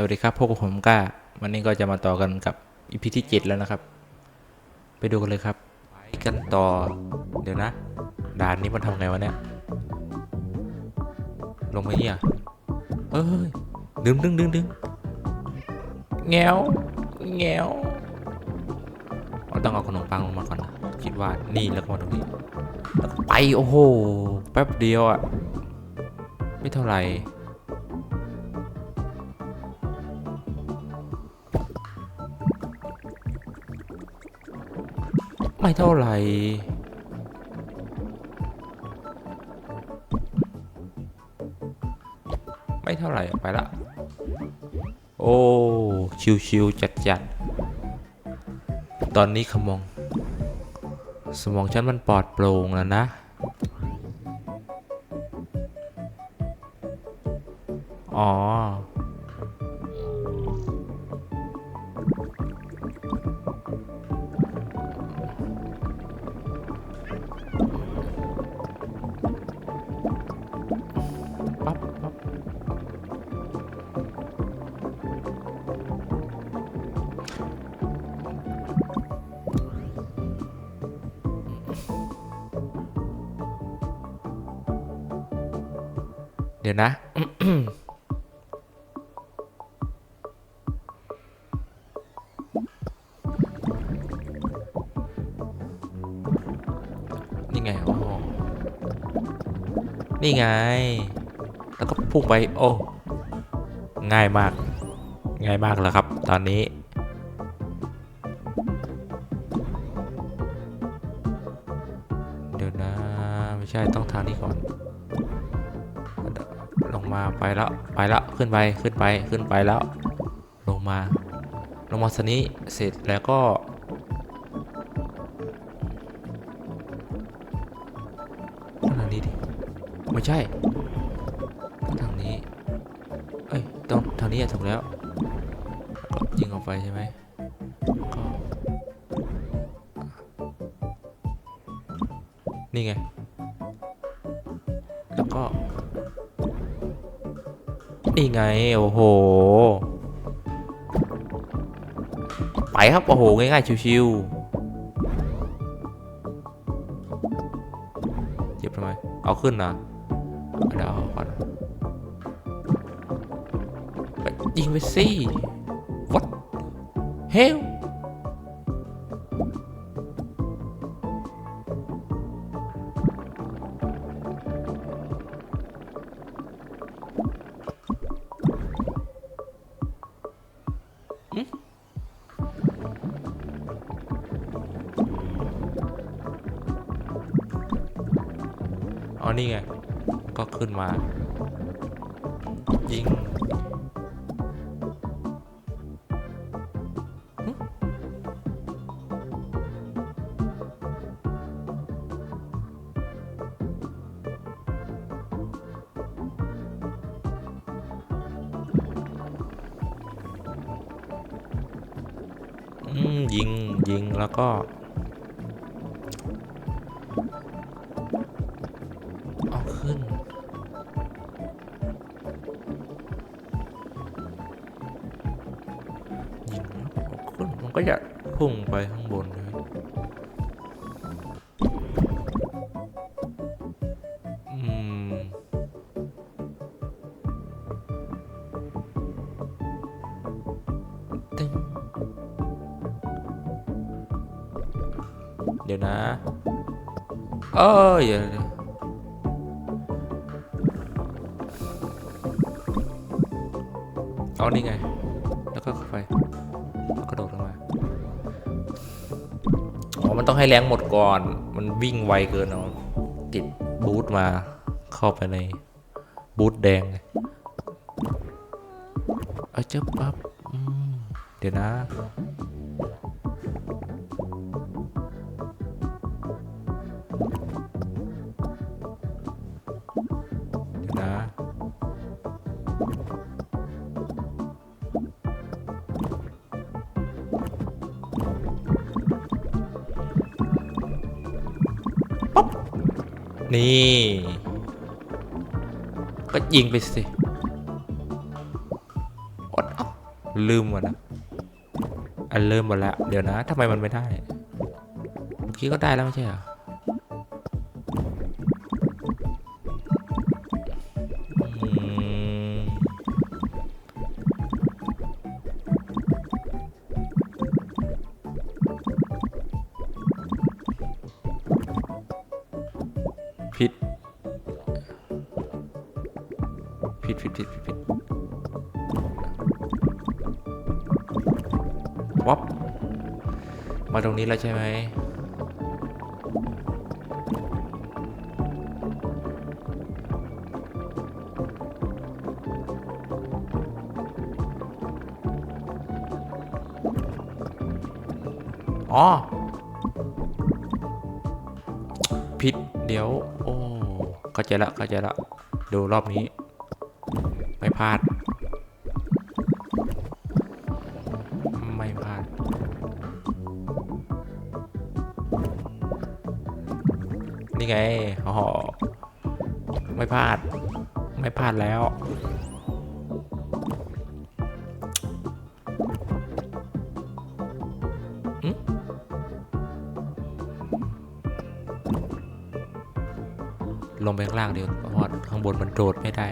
สวัสดีครับพวกผมก้า วันนี้ก็จะมาต่อกันกับอีพีที่7แล้วนะครับ ไปดูกันเลยครับ ไปกันต่อ เดี๋ยวนะ ด่านนี้มันทำไงวะเนี่ย ลงไปเนี่ยเอ้ย ดึงดึงดึงดึงแงวแงวเราต้องเอาขนมปังลงมาก่อนนะคิดว่านี่แล้วก็มาตรงนี้แล้วไป โอ้โห แป๊บเดียวอะไม่เท่าไหร่ ไม่เท่าไหร่ ไม่เท่าไหร่ไปละ โอ้ ชิวๆจัดๆ ตอนนี้ขมอง สมองฉันมันปลอดโปร่งแล้วนะ ดี๋ยวนะ นี่ไงโอ้นี่ไง แล้วก็พุ่งไป โอ้ ง่ายมาก ง่ายมากแล้วครับ ตอนนี้เดี๋ยวนะ ไม่ใช่ต้องทางนี้ก่อน มาไปแล้วไปแล้วขึ้นไปขึ้นไปขึ้นไปแล้ว ลงมา ลงมาสนี้เสร็จแล้วก็ ทางนี้ดิไม่ใช่ ทางนี้ เอ้ยต้องทางนี้อะถูกแล้วก็ยิงออกไปใช่ไหมก็นี่ไง แล้วก็ นี่ไง โอ้โห ไปครับ โอ้โห ง่ายๆ ชิวๆเจ็บทำไม เอาขึ้นนะเดี๋ยวก่อนยิงไปสิ what hell นี่ไง ก็ขึ้นมา ยิงยิง ยิง แล้วก็ พุ่งไปข้างบนเลยอืม เดี๋ยวนะเอ้ยเดี๋ยวเดี๋ยวเอานี่ไง แล้วก็เข้าไป ต้องให้แรงหมดก่อน มันวิ่งไวเกินเอาติดบูทมา เข้าไปในบูทแดงเอาเจ้าปั๊บเดี๋ยวนะ นี่ ก็ยิงไปสิอดอ้าลืมหมดนะอันเริ่มหมดแล้ว เดี๋ยวนะทำไมมันไม่ได้เมื่อกี้ก็ได้แล้วไม่ใช่เหรอ ผิดผิดผิดวับมาตรงนี้แล้วใช่ไหมอ๋อ ผิด เดี๋ยว โอ้เข้าใจละเข้าใจละ ดูรอบนี้ ไงอ๋อไม่พลาด ไม่พลาดแล้ว ลงไปข้างล่างเดียวเพราะข้างบนมันโดดไม่ได้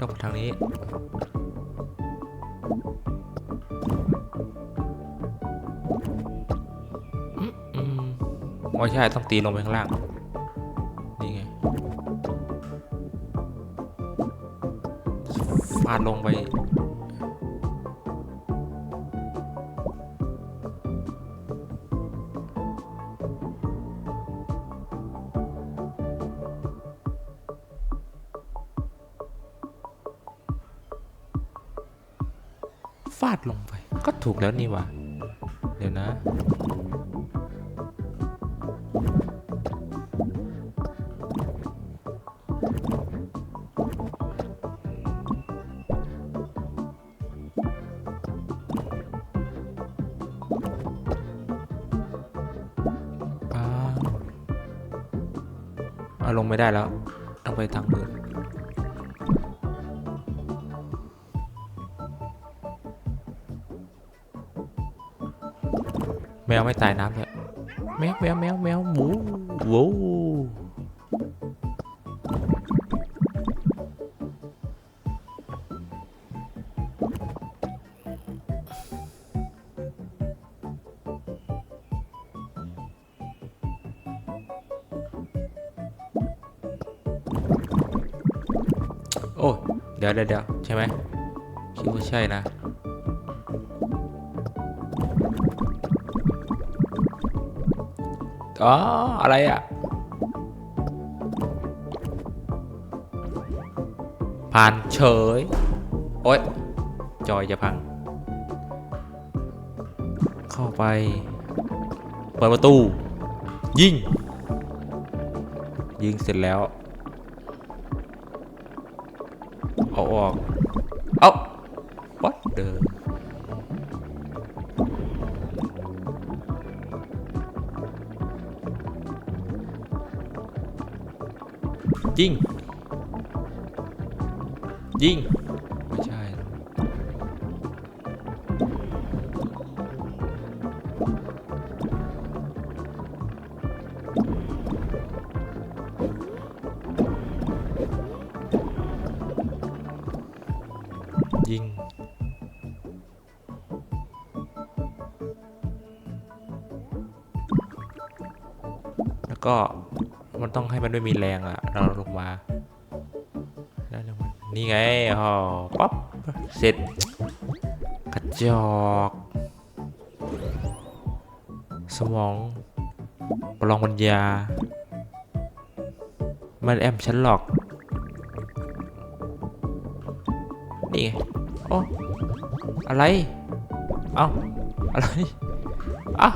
ต้องทางนี้อืมอืมไม่ใช่ ต้องตีลงไปข้างล่าง นี่ไงฟาดลงไป ฟาดลงไป ก็ถูกแล้วนี่ว่าเดี๋ยวนะป้าเอาลงไม่ได้แล้ว ต้องไปทางอื่น แมวไม่ตายน้ำเลยแมวแมวแมวแมวหมูโว้โอ้ เดาเดี๋ยวเดี๋ยวใช่ไหมคิดว่าใช่นะ อ๋อ อะไรอะ ผ่านเฉย โอ๊ย จอยจะพัง เข้าไป เปิดประตู ยิง ยิงเสร็จแล้ว เอาออก ยิง ยิง ไม่ใช่ ยิง แล้วก็มันต้องให้มันไม่มีแรงอะ นี่ไงอ๋อป๊อปเสร็จกระจอกสมองประลองปัญญา มันแอมฉันหรอก นี่ไงโอ้อะไร เอ้าอะไรอ้า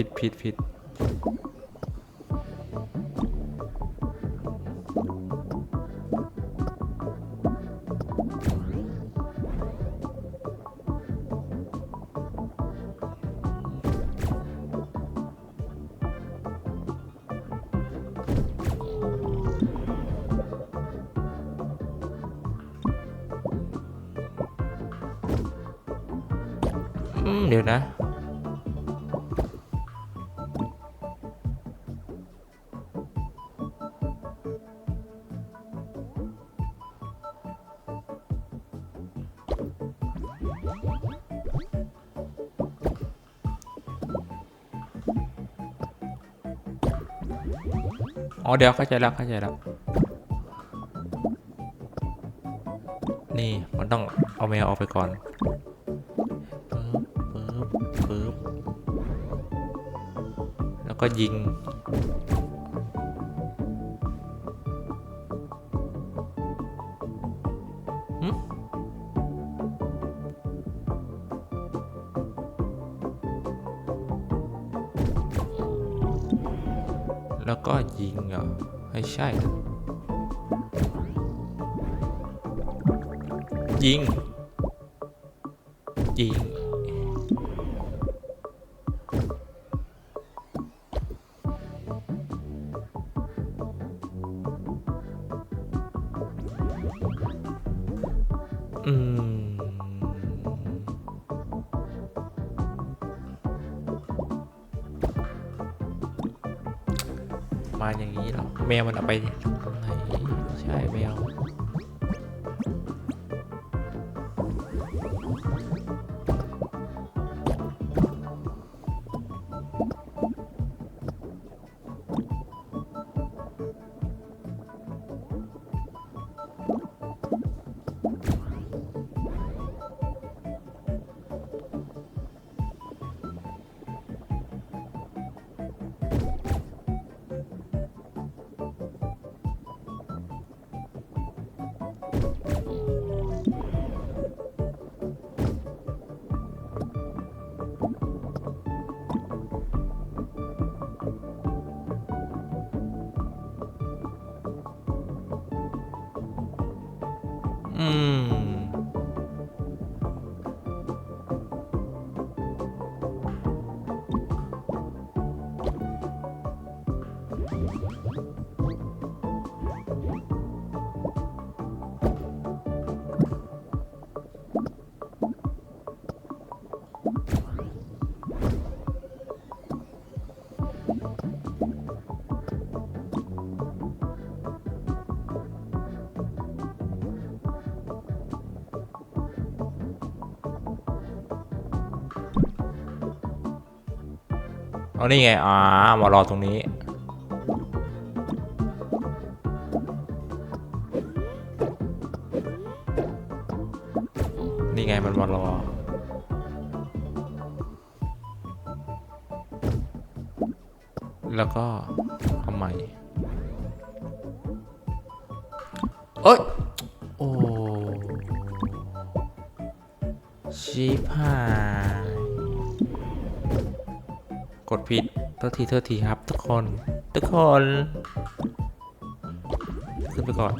ผิดผิดผิดเดี๋ยวนะ อ๋อเดี๋ยวเข้าใจแล้วเข้าใจแล้ว นี่มันต้องเอาแมวออกไปก่อนปึ๊บปึ๊บปึ๊บแล้วก็ยิง ไม่ใช่ ยิง ยิง อืม มาอย่างนี้หรอแมวมันเอาไป นี่ไง อ่ามารอตรงนี้ นี่ไงมันมารอแล้วก็ทำไมเอ้ย โอ้ชิบหาย ดผิดเทษทีเทษทีครับ ทุกคน ทุกคน ขึ้นไปก่อน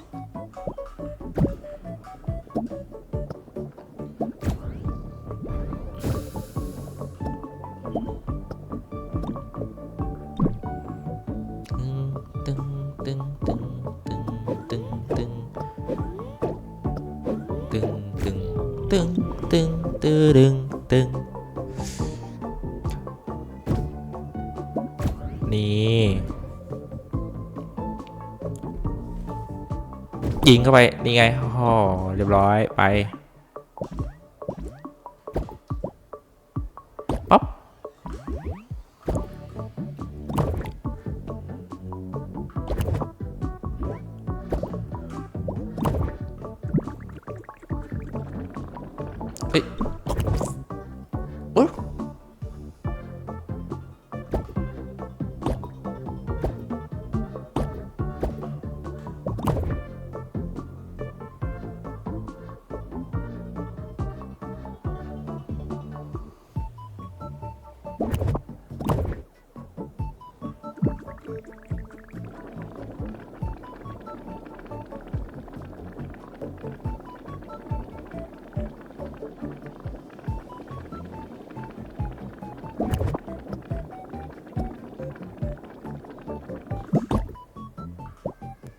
ยิงเข้าไป นี่ไงห่อเรียบร้อยไป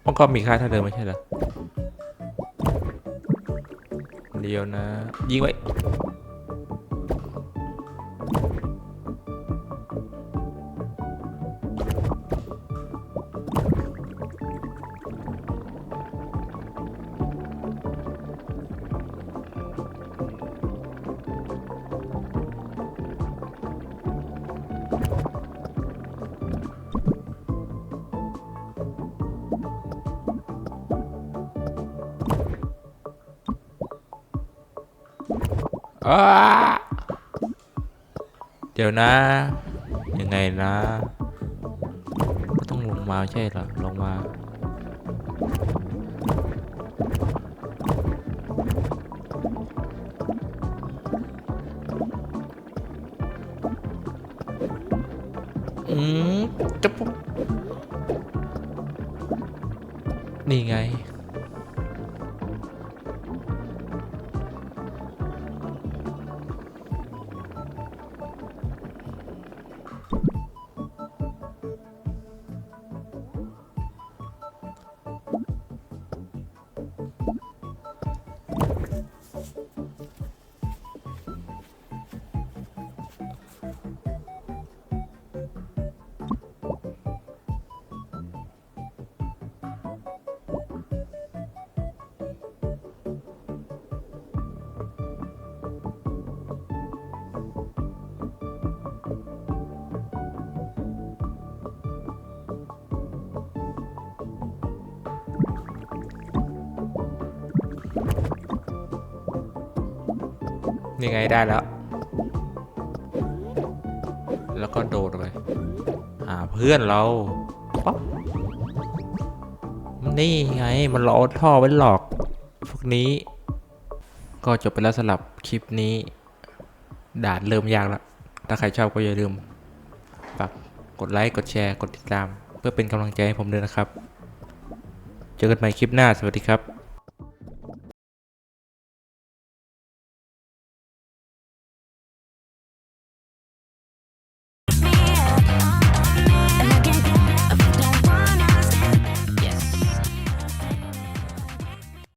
มันก็มีค่าเท่าเดิมไม่ใช่เหรอเดียวนะ ยิงไว้ เดี๋ยวนะ ยังไงนะก็ต้องลงมาใช่หรอ ลงมาอืมจะปุ๊บนี่ไง นี่ไงได้แล้ว แล้วก็โดดไปหาเพื่อนเราป๊อปนี่ไงมันรอท่อไว้หลอก พวกนี้ ก็จบไปแล้วสำหรับคลิปนี้ด่านเริ่มยากแล้ว ถ้าใครชอบก็อย่าลืมฝากกดไลค์ กดแชร์ กดติดตาม เพื่อเป็นกำลังใจให้ผมด้วยนะครับ เจอกันใหม่คลิปหน้า สวัสดีครับ